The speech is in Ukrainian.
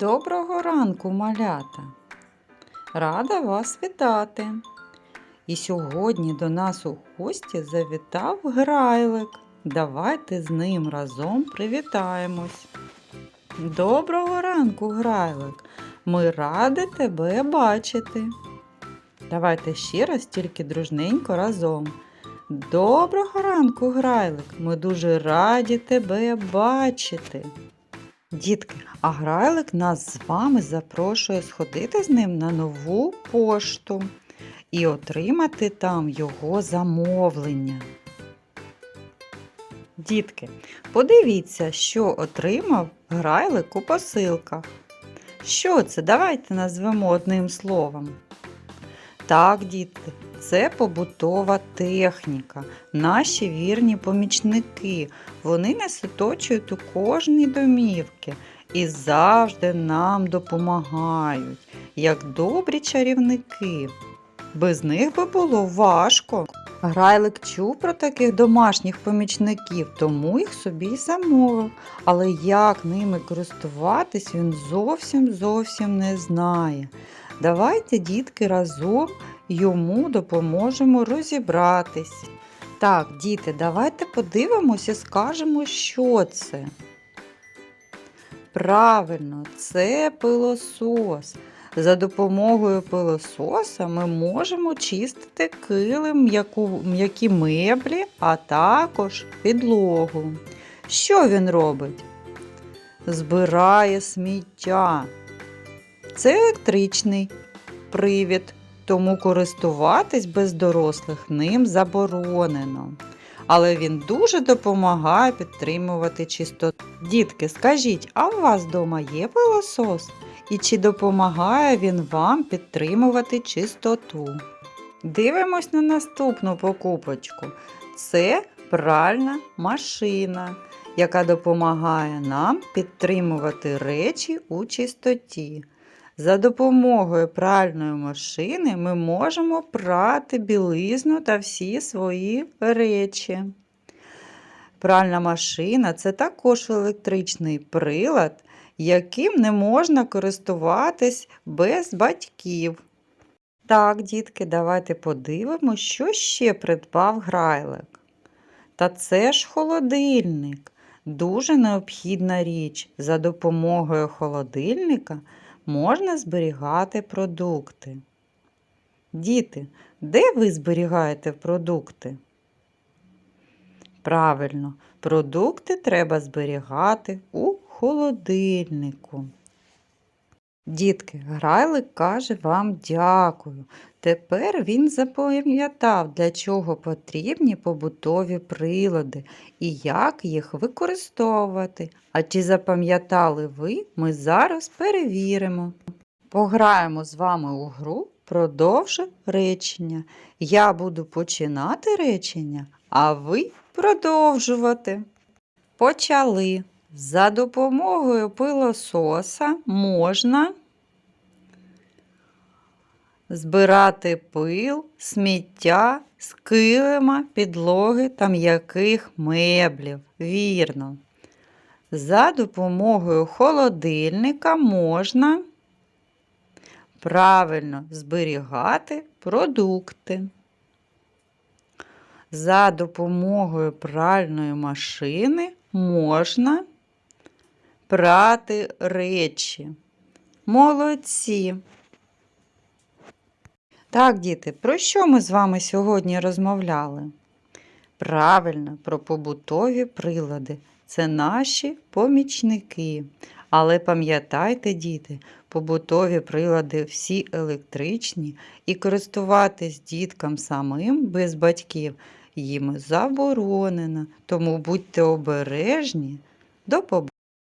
Доброго ранку, малята! Рада вас вітати! І сьогодні до нас у гості завітав грайлик. Давайте з ним разом привітаємось. Доброго ранку, грайлик! Ми раді тебе бачити. Давайте ще раз тільки дружненько разом. Доброго ранку, грайлик! Ми дуже раді тебе бачити. Дітки, а грайлик нас з вами запрошує сходити з ним на нову пошту і отримати там його замовлення. Дітки, подивіться, що отримав грайлик у посилках. Що це? Давайте назвемо одним словом. Так, дітки, це побутова техніка, наші вірні помічники. Вони нас оточують у кожній домівці і завжди нам допомагають, як добрі чарівники. Без них би було важко. Грайлик чув про таких домашніх помічників, тому їх собі й замовив. Але як ними користуватись, він зовсім зовсім не знає. Давайте, дітки, разом йому допоможемо розібратись. Так, діти, давайте подивимося і скажемо, що це. Правильно, це пилосос. За допомогою пилососа ми можемо чистити килим, м'які меблі, а також підлогу. Що він робить? Збирає сміття. Це електричний привід, тому користуватись без дорослих ним заборонено. Але він дуже допомагає підтримувати чистоту. Дітки, скажіть, а у вас вдома є пилосос? І чи допомагає він вам підтримувати чистоту? Дивимось на наступну покупочку. Це пральна машина, яка допомагає нам підтримувати речі у чистоті. За допомогою пральної машини ми можемо прати білизну та всі свої речі. Пральна машина це також електричний прилад, яким не можна користуватись без батьків. Так, дітки, давайте подивимося, що ще придбав грайлик. Та це ж холодильник. Дуже необхідна річ. За допомогою холодильника можна зберігати продукти. Діти, де ви зберігаєте продукти? Правильно, продукти треба зберігати у холодильнику. Дітки, грайлик каже вам дякую. Тепер він запам'ятав, для чого потрібні побутові прилади і як їх використовувати. А чи запам'ятали ви, ми зараз перевіримо. Пограємо з вами у гру продовж речення. Я буду починати речення, а ви продовжувати. Почали. За допомогою пилососа можна збирати пил, сміття з килима, підлоги та м'яких меблів. Вірно. За допомогою холодильника можна правильно зберігати продукти. За допомогою пральної машини можна прати речі. Молодці. Так, діти, про що ми з вами сьогодні розмовляли? Правильно, про побутові прилади. Це наші помічники. Але пам'ятайте, діти, побутові прилади всі електричні і користуватись діткам самим без батьків їм заборонено. Тому будьте обережні. До побачення.